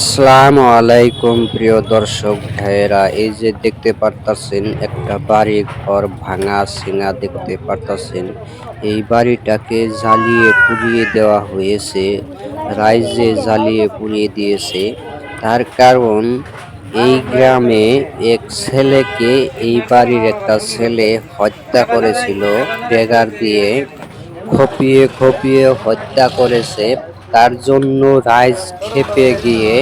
আসসালামু আলাইকুম প্রিয় দর্শক ভাইয়েরা, এই যে দেখতে পারতাছেন একটা বাড়ি ঘর ভাঙা সিঙা দেখতে পারতাছেন। এই বাড়িটাকে জ্বালিয়ে পুড়িয়ে দেওয়া হয়েছে, রাইজে জ্বালিয়ে পুড়িয়ে দিয়েছে। তার কারণ, এই গ্রামে এক ছেলেকে এই বাড়ির একটা ছেলে হত্যা করেছিল, বেগার দিয়ে। খপিয়ে খপিয়ে হত্যা করেছে তার জন্য রাইজ খেপে গিয়ে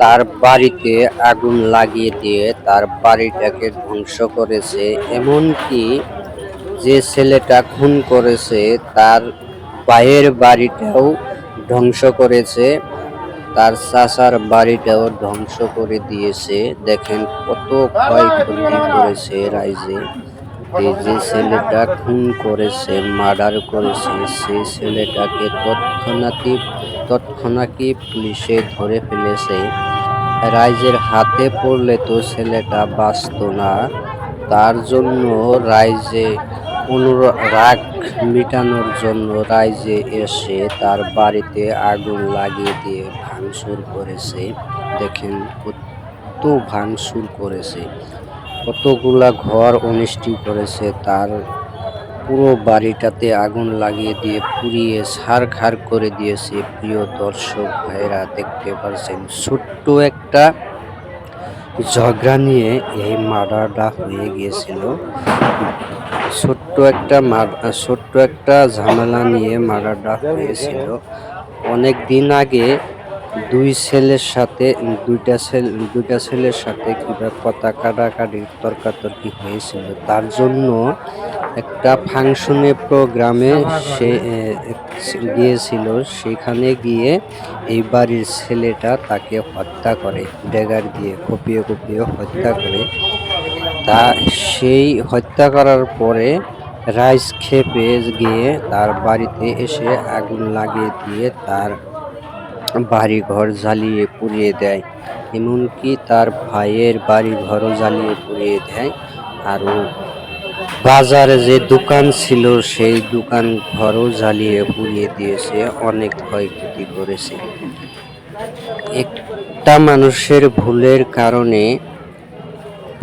তার বাড়িতে আগুন লাগিয়ে দিয়ে তার বাড়িটাকে ধ্বংস করেছে। এমনকি যে ছেলেটা খুন করেছে, তার ভাইয়ের বাড়িটাও ধ্বংস করেছে। তার চাচার বাড়িটাও ধ্বংস করে দিয়েছে। দেখেন কত ক্ষয়ক্ষতি করেছে রাইজে। এই যে ছেলেটা খুন করেছে, মার্ডার করেছে, সেই ছেলেটাকে তৎক্ষণাৎই তৎক্ষণাৎই পুলিশে ধরে ফেলেছে। রাইজের হাতে পড়লে তো ছেলেটা বাঁচত না। তার জন্য রাইজে অনুরাগ মিটানোর জন্য রাইজে এসে তার বাড়িতে আগুন লাগিয়ে দিয়ে ভাঙচুর করেছে। দেখেন কত ভাঙচুর করেছে। কতগুলা ঘর অনিষ্টি করেছে, তার পুরো বাড়িটাতে আগুন লাগিয়ে দিয়ে পুড়িয়ে ছারখার করে দিয়েছে। প্রিয় দর্শক ভাইরা দেখতে পাচ্ছেন, ছোট্ট একটা ঝগড়া নিয়ে এই মার্ডারটা হয়ে গিয়েছিল। ছোট্ট একটা ছোট্ট একটা ঝামেলা নিয়ে মার্ডারটা হয়েছিল। অনেক দিন আগে দুই ছেলের সাথে, দুইটা ছেলে, দুইটা ছেলের সাথে কিবা কথা কাটাকাটি তর্কাতর্কি হয়েছিল, তার জন্য একটা ফাংশনে প্রোগ্রামে সে গিয়েছিল, সেখানে গিয়ে এই বাড়ির ছেলেটা তাকে হত্যা করে, ড্যাগার দিয়ে কপিয়ে কপিয়ে হত্যা করে। তা সেই হত্যা করার পরে রাইস খেপে গিয়ে তার বাড়িতে এসে আগুন লাগিয়ে দিয়ে তার বাড়ি ঘর জ্বালিয়ে পুড়িয়ে দেয়, এমনকি তার ভাইয়ের বাড়ি ঘরও জ্বালিয়ে পুড়িয়ে দেয়। আরও বাজারে যে দোকান ছিল, সেই দোকান ঘরও জ্বালিয়ে পুড়িয়ে দিয়েছে অনেক ক্ষয়ক্ষতি করেছে। একটা মানুষের ভুলের কারণে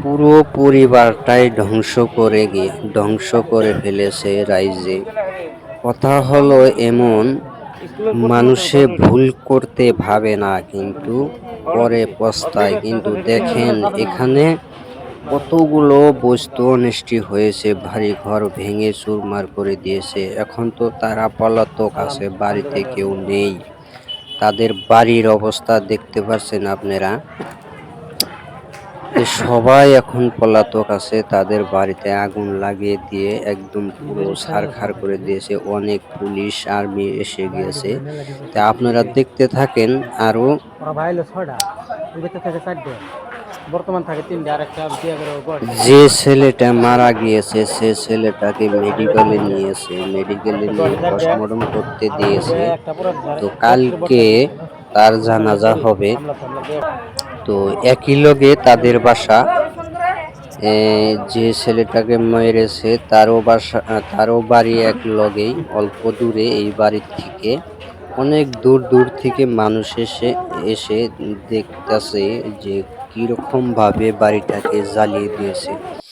পুরো পরিবারটাই ধ্বংস করে গিয়ে, ধ্বংস করে ফেলেছে রাইজে। কথা হলো এমন মানুষে ভুল করতে ভাবে না, কিন্তু পরে পস্তায়, কিন্তু দেখেন এখানে কতগুলো বস্তু অনিষ্টি হয়েছে ভারী ঘর ভেঙে চুরমার করে দিয়েছে। এখন তো তারা পলাতক আছে, বাড়িতে কেউ নেই। তাদের বাড়ির অবস্থা দেখতে পাচ্ছেন আপনারা? সবাই এখন পলাতক আছে, তাদের বাড়িতে আগুন লাগিয়ে দিয়ে একদম পুরো ছারখার করে দিয়েছে। অনেক পুলিশ, আর্মি এসে গিয়েছে। তা আপনারা দেখতে থাকেন আরও যে ছেলেটা মারা গিয়েছে, সে ছেলেটাকে মেডিকেলে নিয়েছে। মেডিকেলে নিয়ে পোস্টমর্টম করতে দিয়েছে। তো কালকে তার জানাজা হবে। তো একই লগে তাদের বাসা। যে ছেলেটাকে মেরেছে, তারও বাসা, তারও বাড়ি এক লগেই, অল্প দূরে এই বাড়ির থেকে। অনেক দূর দূর থেকে মানুষ এসে এসে দেখতেছে যে কীরকমভাবে বাড়িটাকে জ্বালিয়ে দিয়েছে।